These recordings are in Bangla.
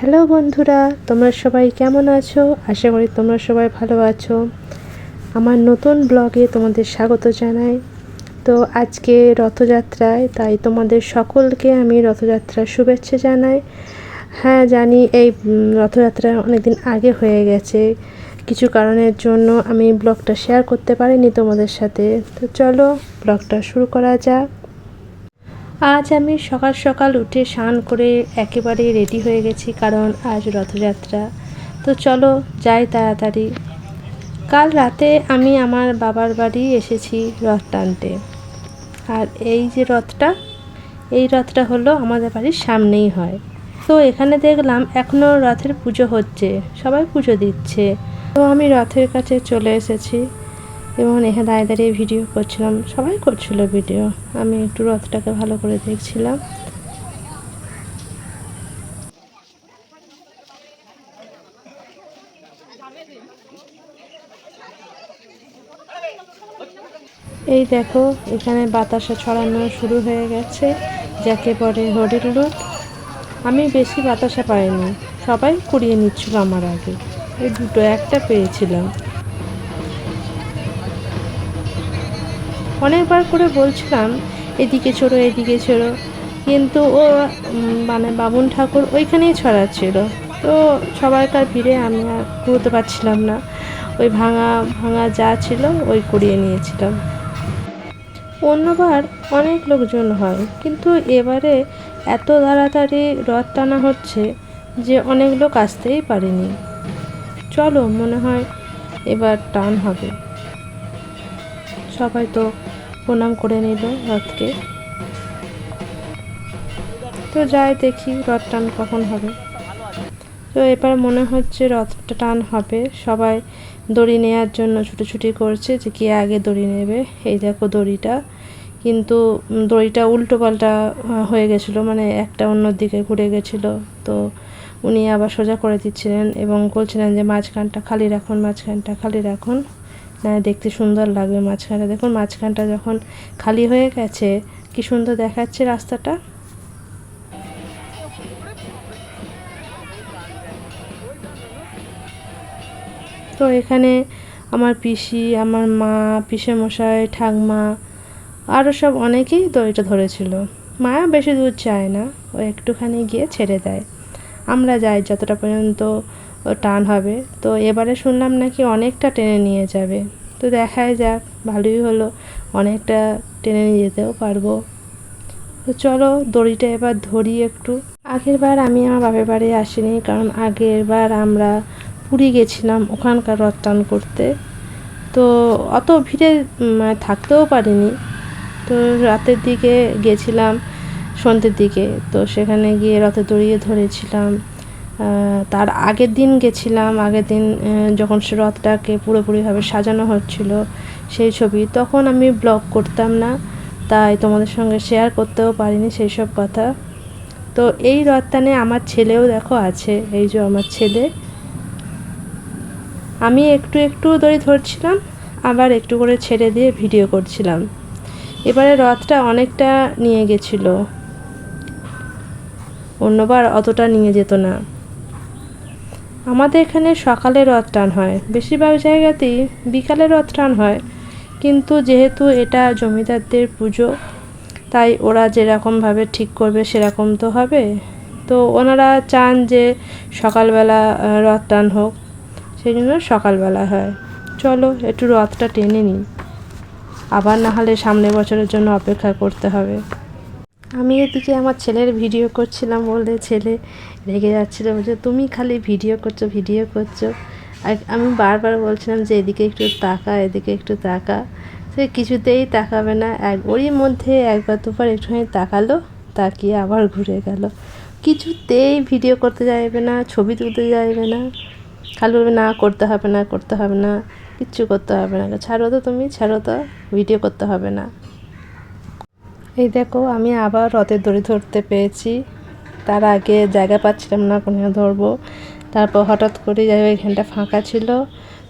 হ্যালো বন্ধুরা, তোমরা সবাই কেমন আছো? আশা করি তোমরা সবাই ভালো আছো। আমার নতুন ব্লগে তোমাদের স্বাগত জানাই। তো আজকে রথযাত্রায়, তাই তোমাদের সকলকে আমি রথযাত্রার শুভেচ্ছা জানাই। হ্যাঁ জানি এই রথযাত্রা অনেকদিন আগে হয়ে গেছে। কিছু কারণের জন্য আমি ব্লগটা শেয়ার করতে পারিনি তোমাদের সাথে। তো চলো ব্লগটা শুরু করা যাক। আজ আমি সকাল সকাল উঠে স্নান করে একেবারে রেডি হয়ে গেছি, কারণ আজ রথযাত্রা। তো চলো যাই তাড়াতাড়ি। কাল রাতে আমি আমার বাবার বাড়ি এসেছি রথ টানতে। আর এই যে রথটা, এই রথটা হলো আমাদের বাড়ির সামনেই হয়। তো এখানে দেখলাম এখনও রথের পুজো হচ্ছে, সবাই পুজো দিচ্ছে। তো আমি রথের কাছে চলে এসেছি। এবং এখানে দাঁড়িয়ে দাঁড়িয়ে ভিডিও করছিলাম। সবাই করছিল ভিডিও। আমি একটু রথটাকে ভালো করে দেখছিলাম। এই দেখো, এখানে বাতাসা ছড়ানো শুরু হয়ে গেছে, যাকে পরে হরির লুট আমি বেশি বাতাসা পাইনি। সবাই কুড়িয়ে নিচ্ছিল আমার আগে। এই দুটো একটা পেয়েছিলাম। অনেকবার করে বলছিলাম, এদিকে ছোড়ো এদিকে ছোড়ো কিন্তু ও মানে বামুন ঠাকুর ওইখানেই ছড়াচ্ছিল। তো সবাইকার ভিড়ে আমি আর কুড়োতে পারছিলাম না। ওই ভাঙা ভাঙা যা ছিল ওই কুড়িয়ে নিয়েছিলাম। অন্যবার অনেক লোকজন হয়, কিন্তু এবারে এত তাড়াতাড়ি রথ টানা হচ্ছে যে অনেক লোক আসতেই পারেনি। চলো, মনে হয় এবার টান হবে। সবাই তো প্রণাম করে নিল রথকে। তো যাই দেখি রথ টান কখন হবে। তো এবার মনে হচ্ছে রথটা টান হবে। সবাই দড়ি নেওয়ার জন্য ছুটোছুটি করছে যে কে আগে দড়ি নেবে। এই দেখো দড়িটা। কিন্তু দড়িটা উল্টো পাল্টা হয়ে গেছিল মানে একটা অন্য দিকে ঘুরে গেছিল। তো উনি আবার সোজা করে দিচ্ছিলেন এবং বলছিলেন যে মাঝখানটা খালি রাখুন, মাঝখানটা খালি রাখুন। দেখতে সুন্দর লাগবে মাঝখানটা দেখুন, মাঝখানটা যখন খালি হয়ে গেছে, কি সুন্দর দেখাচ্ছে রাস্তাটা। তো এখানে আমার পিসি, আমার মা পিসে মশাই ঠাকমা আরও সব অনেকেই দড়িটা ধরেছিল। মা বেশি দূর যায় না, ও একটুখানি গিয়ে ছেড়ে দেয়। আমরা যাই যতটা পর্যন্ত টান হবে। তো এবারে শুনলাম নাকি অনেকটা টেনে নিয়ে যাবে। তো দেখাই যাক, ভালোই হলো। অনেকটা টেনে নিয়ে যেতেও পারব। তো চলো, দড়িটা এবার ধরি একটু। আগের বার আমি আমার বাপের বাড়ি আসিনি, কারণ আগের বার আমরা পুরী গেছিলাম ওখানকার রথ টান করতে। তো অত ভিড়ে থাকতেও পারিনি। তো রাতের দিকে গেছিলাম সন্ধ্যের দিকে। তো সেখানে গিয়ে রথে দড়িয়ে ধরেছিলাম। তার আগের দিন গেছিলাম, আগের দিন যখন সে রথটাকে পুরোপুরিভাবে সাজানো হচ্ছিল সেই ছবি, তখন আমি ব্লগ করতাম না, তাই তোমাদের সঙ্গে শেয়ার করতেও পারিনি সেই সব কথা। তো এই রথটানে আমার ছেলেও দেখো আছে, এই যে আমার ছেলে। আমি একটু একটু দড়ি ধরছিলাম, আবার একটু করে ছেড়ে দিয়ে ভিডিও করছিলাম। এবারে রথটা অনেকটা নিয়ে গেছিল। অন্যবার অতটা নিয়ে যেত না। আমাদের এখানে সকালে রথ টান হয়। বেশিরভাগ জায়গাতেই বিকালে রথ টান হয়। কিন্তু যেহেতু এটা জমিদারদের পুজো, তাই ওরা যেরকমভাবে ঠিক করবে সেরকম তো হবে। তো ওনারা চান যে সকালবেলা রথ টান হোক সেই জন্য সকালবেলা হয়। চলো একটু রথটা টেনে নিই। আবার না হলে সামনের বছরের জন্য অপেক্ষা করতে হবে। আমি এদিকে আমার ছেলের ভিডিও করছিলাম বলে ছেলে রেগে যাচ্ছিল, বলছে, তুমি খালি ভিডিও করছ ভিডিও করছ। আর আমি বারবার বলছিলাম যে, এদিকে একটু তাকা, এদিকে একটু তাকা। সে কিছুতেই তাকাবে না। এক ওরই মধ্যে একবার দুবার একটুখানি তাকালো, তাকিয়ে আবার ঘুরে গেল। কিছুতেই ভিডিও করতে চাইবে না, ছবি তুলতে চাইবে না। খালি বলবে, না, করতে হবে না, করতে হবে না, কিচ্ছু করতে হবে না। ছাড়ো তো তুমি, ছাড়ো তো, ভিডিও করতে হবে না। এই দেখো, আমি আবার রথের দড়ি ধরতে পেয়েছি তার আগে জায়গা পাচ্ছিলাম না কোনখানে ধরবো। তারপর হঠাৎ করে যাই হোক এখানটা ফাঁকা ছিল।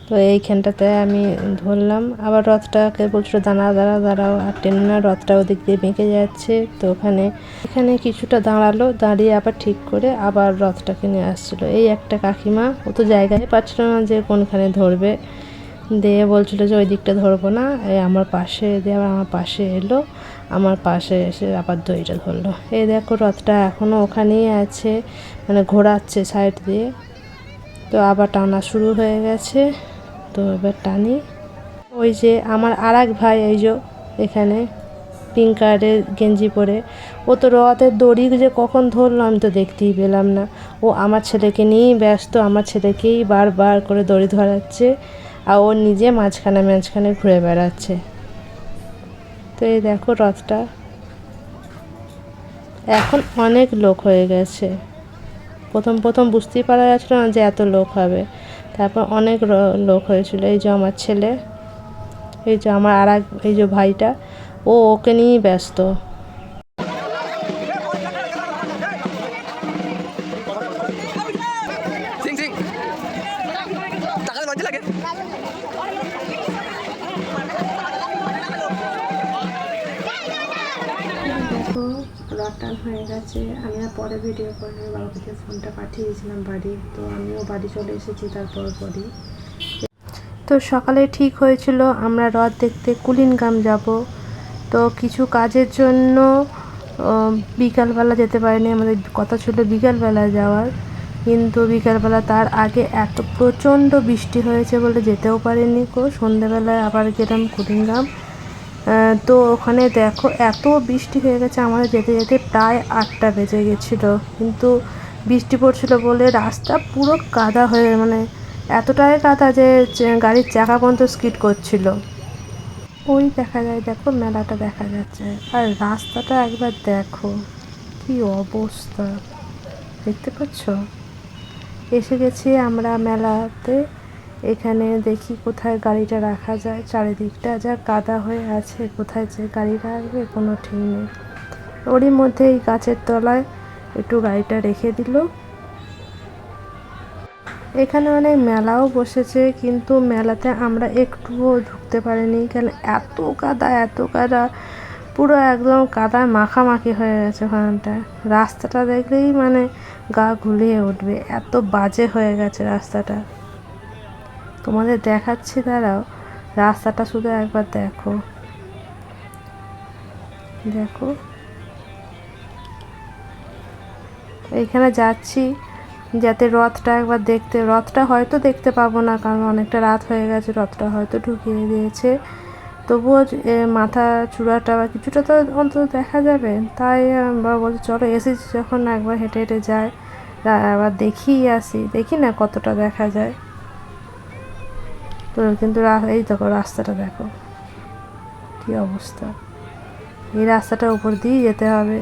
তো এইখানটাতে আমি ধরলাম। আবার রথটাকে বলছিল, দাঁড়া দাঁড়া, দাঁড়াও। আর টেনে না রথটা ওদিক দিয়ে বেঁকে যাচ্ছে। তো ওখানে, এখানে কিছুটা দাঁড়াল, দাঁড়িয়ে আবার ঠিক করে আবার রথটাকে নিয়ে আসছিল। এই একটা কাকিমা, ও তো জায়গায় পাচ্ছিল না যে কোনখানে ধরবে। দিয়ে বলছিল যে ওই দিকটা ধরবো না। এই আমার পাশে দিয়ে আবার আমার পাশে এলো। আমার পাশে এসে আবার দইটা ধরলো। এই দেখো, রথটা এখনও ওখানেই আছে মানে ঘোরাচ্ছে সাইড দিয়ে। তো আবার টানা শুরু হয়ে গেছে। তো এবার টানি। ওই যে আমার আর ভাই, এই যে এখানে পিঙ্ক কালারের গেঞ্জি পরে, ও তো রথের দড়ি যে কখন ধরলো আমি তো দেখতেই পেলাম না। ও আমার ছেলেকে নিয়েই ব্যস্ত, আমার ছেলেকেই বারবার করে দড়ি ধরাচ্ছে। আর ও নিজে মাঝখানে মাঝখানে ঘুরে বেড়াচ্ছে। তো এই দেখো রথটা। এখন অনেক লোক হয়ে গেছে। প্রথম প্রথম বুঝতেই পারা যাচ্ছিল না যে এত লোক হবে। তারপর অনেক লোক হয়েছিল। এই যে আমার ছেলে, এই যে আমার আর এই যে ভাইটা, ও ওকে নিয়েই ব্যস্ত। হয়ে গেছে। আমি আর পরে ভিডিও করে বাবাকে ফোনটা পাঠিয়েছিলাম বাড়ি। তো আমিও বাড়ি চলে এসেছি, তারপর পরই তো সকালে ঠিক হয়েছিল, আমরা রথ দেখতে কুলিনগাম যাব। তো কিছু কাজের জন্য বিকালবেলা যেতে পারিনি। আমাদের কথা ছিল বিকালবেলা যাওয়ার। কিন্তু বিকালবেলা তার আগে এত প্রচণ্ড বৃষ্টি হয়েছে বলে যেতেও পারিনি কো। সন্ধেবেলায় আবার গেলাম কুলিনগাম। তো ওখানে দেখো, এত বৃষ্টি হয়ে গেছে, আমাদের যেতে যেতে প্রায় আটটা বেজে গেছিল। কিন্তু বৃষ্টি পড়ছিল বলে রাস্তা পুরো কাদা হয়ে মানে এতটাই কাদা যে গাড়ির চাকা পর্যন্ত স্কিড করছিল। ওই দেখা যায়, দেখো মেলাটা দেখা যাচ্ছে। আর রাস্তাটা একবার দেখো, কি অবস্থা, দেখতে পাচ্ছ? এসে গেছি আমরা মেলাতে। এখানে দেখি কোথায় গাড়িটা রাখা যায়, চারিদিকটা যা কাদা হয়ে আছে, কোথায় যে গাড়ি রাখবে কোনো ঠিক নেই। ওরই মধ্যে এই গাছের তলায় একটু গাড়িটা রেখে দিল। এখানে অনেক মেলাও বসেছে, কিন্তু মেলাতে আমরা একটুও ঢুকতে পারিনি, কেন এত কাদা এত কাদা, পুরো একদম কাদায় মাখামাখি হয়ে গেছে ওখানটায় রাস্তাটা দেখলেই মানে গা গুলিয়ে উঠবে, এত বাজে হয়ে গেছে রাস্তাটা। তোমাদের দেখাচ্ছি, দাঁড়াও। রাস্তাটা শুধু একবার দেখো। দেখো। এইখানে যাচ্ছি যাতে রথটা একবার দেখতে, রথটা হয়তো দেখতে পাবো না, কারণ অনেকটা রাত হয়ে গেছে, রথটা হয়তো ঢুকিয়ে দিয়েছে। তবুও মাথা চূড়াটা বা কিছুটা তো অন্তত দেখা যাবে। তাই বাবা বলছে, চলো এসেছি যখন একবার হেঁটে হেঁটে যায় আবার দেখিই আসি। দেখি না কতটা দেখা যায়। কিন্তু এই দেখো রাস্তাটা দেখো। কী অবস্থা। এই রাস্তাটার উপর দিয়েই যেতে হবে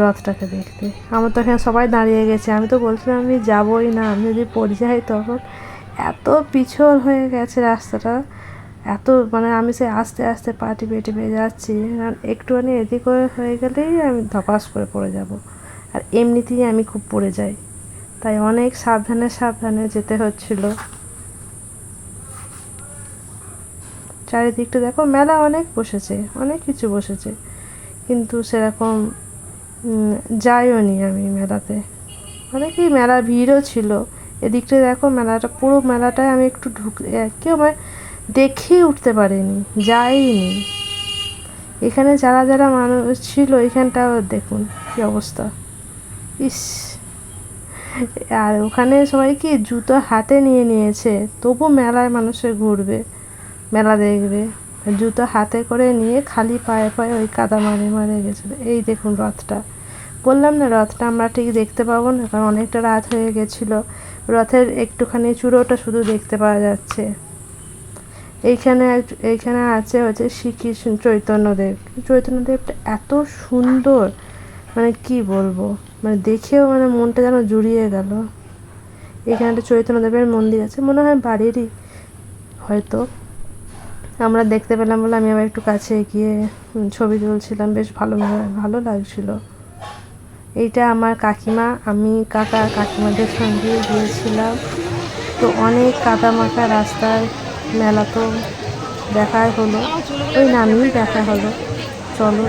রথটাকে দেখতে। আমার তো এখানে সবাই দাঁড়িয়ে গেছে। আমি তো বলছিলাম আমি যাবই না। আমি যদি পড়ে যাই তখন এত পিছল হয়ে গেছে রাস্তাটা। এত মানে আমি সে আস্তে আস্তে পাটি টিপে পেয়ে যাচ্ছি। কারণ একটুখানি এদিক হয়ে গেলেই আমি ধপাস করে পড়ে যাব। আর এমনিতেই আমি খুব পড়ে যাই। তাই অনেক সাবধানে সাবধানে যেতে হচ্ছিল। চারিদিকটা দেখো, মেলা অনেক বসেছে, অনেক কিছু বসেছে। কিন্তু সেরকম যাইও নি আমি মেলাতে। অনেকই মেলা ভিড়ও ছিল। এদিকটা দেখো, মেলাটা, পুরো মেলাটায় আমি একটু ঢুক কেউ মানে দেখেই উঠতে পারিনি, যাইনি। এখানে যারা যারা মানুষ ছিল, এখানটাও দেখুন কি অবস্থা। ইস! আর ওখানে সবাই কি জুতো হাতে নিয়ে নিয়েছে, তবু মেলায় মানুষে ঘুরবে। মেলা দেখবে। জুতো হাতে করে নিয়ে খালি পায়ে পায়ে ওই কাদা মারে মারে গেছিল। এই দেখুন রথটা। বললাম না রথটা আমরা ঠিক দেখতে পাবো না, কারণ অনেকটা রাত হয়ে গেছিল। রথের একটুখানি চূড়োটা শুধু দেখতে পাওয়া যাচ্ছে। এইখানে এইখানে আছে হচ্ছে শ্রীকৃষ্ণ চৈতন্যদেব। চৈতন্যদেবটা এত সুন্দর মানে কি বলব? মানে দেখেও মানে মনটা যেন জুড়িয়ে গেল। এখানে একটা চৈতন্যদেবের মন্দির আছে, মনে হয় বাড়িরই, হয়তো। আমরা দেখতে পেলাম বলে আমি আবার একটু কাছে এগিয়ে ছবি তুলছিলাম। বেশ ভালো ভালো লাগছিল। এইটা আমার কাকিমা, আমি কাকা কাকিমাদের সঙ্গে গিয়েছিলাম। তো অনেক কাদা মাখা রাস্তায় মেলা তো দেখাই হলো। ওই নামেই দেখা হলো। চলো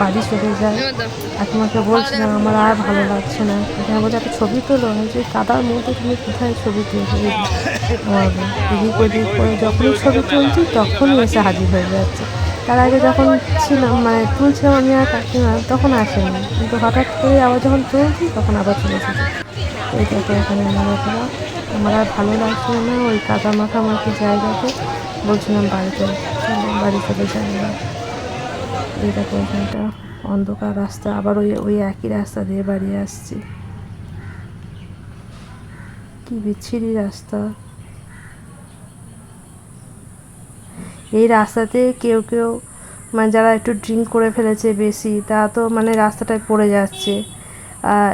বাড়ি চলে যায় আর তোমাকে বলছিলাম আমার আর ভালো লাগছে না। এখানে বলছে একটা ছবি তোলো যে কাদার মধ্যে তুমি কোথায় ছবি তুলবে? করে, যখনই ছবি তুলছি, তখনই এসে হাজির হয়ে যাচ্ছে। তার আগে যখন ছিলাম মানে তুলছিলাম আমি আর কাকিমা, তখন আসেনি। কিন্তু হঠাৎ করে আবার যখন তুলছি, তখন আবার চলে এসেছে। এই দেখো এখানে মনে করা আমার আর ভালো লাগছিল না, ওই কাদা মাখামাখি জায়গাতে। বলছিলাম বাড়িতে বাড়ি চলে যাই। এবার। এই দেখো এখানটা অন্ধকার রাস্তা, আবার ওই ওই একই রাস্তা দিয়ে বাড়ি আসছি। কি বিচ্ছিরি রাস্তা। এই রাস্তাতে কেউ কেউ মানে যারা একটু ড্রিঙ্ক করে ফেলেছে বেশি তা তো মানে রাস্তাটায় পড়ে যাচ্ছে।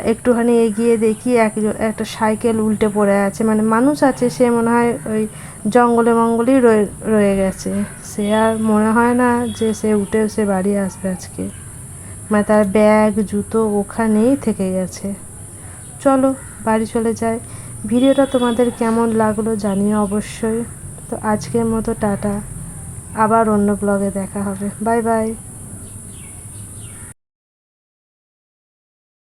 একটুখানি এগিয়ে দেখি এক একটা সাইকেল উল্টে পড়ে আছে। মানে মানুষ আছে, সে মনে হয় ওই জঙ্গলে মঙ্গলেই রয়ে রয়ে গেছে। সে আর মনে হয় না যে সে উঠে সে বাড়ি আসবে আজকে। মানে তার ব্যাগ, জুতো ওখানেই থেকে গেছে। চলো, বাড়ি চলে যাই। ভিডিওটা তোমাদের কেমন লাগল জানিও অবশ্যই। তো আজকের মতো টাটা। আবার অন্য ব্লগে দেখা হবে। Bye bye